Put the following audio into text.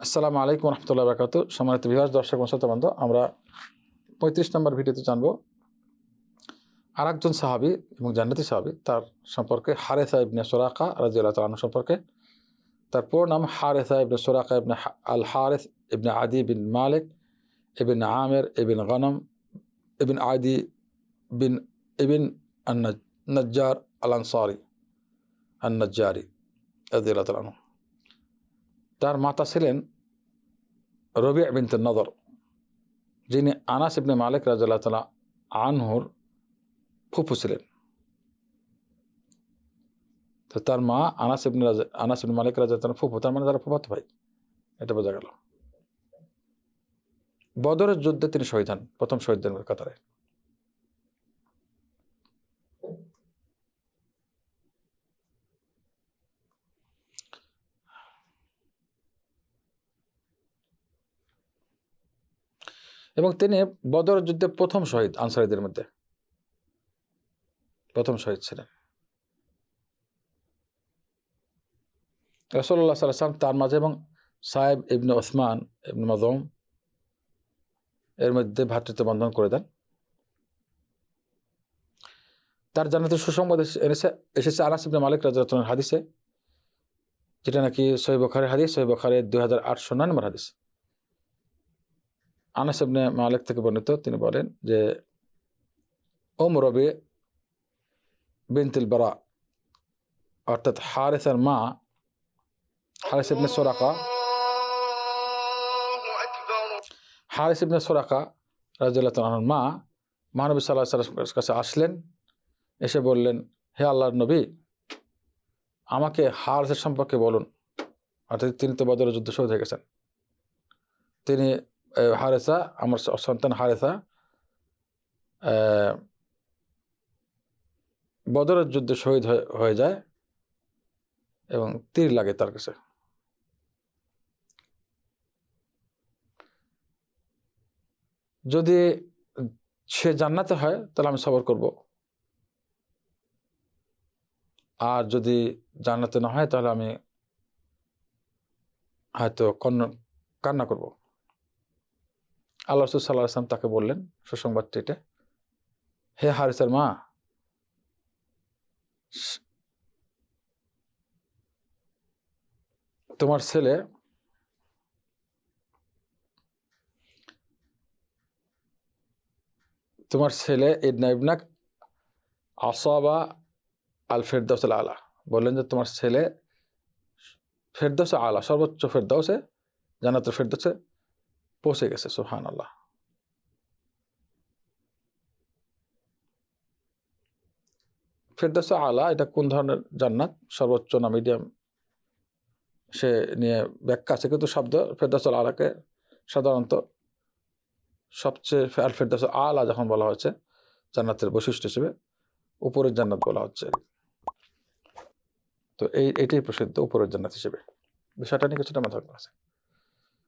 আসসালামু আলাইকুম রহমতুল্লাহ বারকাত সম্মানিত বিভাস দর্শক বন্ধু, আমরা পঁয়ত্রিশ নম্বর ভিডিওতে জানব আর একজন সাহাবি এবং জান্নাতি সাহাবি, তার সম্পর্কে হারেসা ইবনে সোরাকা রাজিউল্লাহ তালন সম্পর্কে। তার পুরো নাম হারেসা ইবনে সোরাকা ইবনে আল হারেস ইবনে আদি বিন মালিক ইবিন আমের ইবিন গনম ইবিন আদি বিন আন- নজ্জার আল আনসারি আন নজ্জারি রাজিউল্লাহ তালন তার মাতা ছিলেন রবি বিন নদর, যিনি আনাস ইবনে মালিক রাজাল্লাহ তালা আনহুর ফুফু ছিলেন। তো তার মা আনাস ইবনে রাজা, আনাস ইবনে মালিক রাজা তালা ফুফু, তার মানে তারা ফুফাতো ভাই। এটা বোঝা গেল। বদরের যুদ্ধে তিনি শহীদ হন, প্রথম শহীদদের কাতারে। এবং তিনি বদর যুদ্ধে প্রথম শহীদ আনসারীদের মধ্যে। প্রথম শহীদ ছিলেন। রসল্লাহ সাল্লাম তার মাঝে এবং সাহেব ইবনে ওসমান ইবনে মজম এর মধ্যে ভ্রাতৃত্ব বন্ধন করে দেন। তার জানাতে সুসংবাদ এনেছে এসেছে আনাস ইবনে মালিক রাজাতনের হাদিসে, যেটা নাকি সহি বখারের হাদিস সহি বখারের দুই হাজার আটশো নয় নম্বর হাদিস। আনাস ইবনে মালিক থেকে বর্ণিত, তিনি বলেন যে ওম রবি বিনতিল বারা, অর্থাৎ হারেসের মা, হারিস ইবনে সোরাকা, হারিস ইবনে সোরাকা রাজিউল্লাহ তালাহর মা মহানবী সাল্লাহ সাল্লামের কাছে আসলেন, এসে বললেন, হে আল্লাহর নবী, আমাকে হারেসের সম্পর্কে বলুন। অর্থাৎ তিনি তো বদরের যুদ্ধ শহীদ হয়ে গেছেন। তিনি হারেসা আমার সন্তান হারেসা বদরের যুদ্ধে শহীদ হয়ে- যায় এবং তীর লাগে তার কাছে। যদি সে জান্নাতে হয়, তাহলে আমি সবর করব। আর যদি জান্নাতে না হয়, তাহলে আমি হয়তো কন্ন কান্না করব। আল্লাহ রসুল সাল্লাহ আসলাম তাকে বললেন সুসংবাদটি এটা, হে হারিসের মা তোমার ছেলে তোমার ছেলে ইবনা ইবনাক আসাবা আল ফেরদৌস আল, বললেন যে তোমার ছেলে ফেরদৌস আলা, সর্বোচ্চ ফেরদৌসে জানাতুল ফেরদৌসে পৌঁছে গেছে সুহান আল্লাহ ফেরদৌস আলা এটা কোন ধরনের জান্নাত সর্বোচ্চ না মিডিয়াম সে নিয়ে ব্যাখ্যা আছে কিন্তু শব্দ ফেরদৌস আল আলাকে সাধারণত সবচেয়ে আল ফেরদৌস আলা যখন বলা হয়েছে জান্নাতের বৈশিষ্ট্য হিসেবে উপরের জান্নাত বলা হচ্ছে তো এই এটাই প্রসিদ্ধ উপরের জান্নাত হিসেবে বিষয়টা নিয়ে কিছুটা মাথা আছে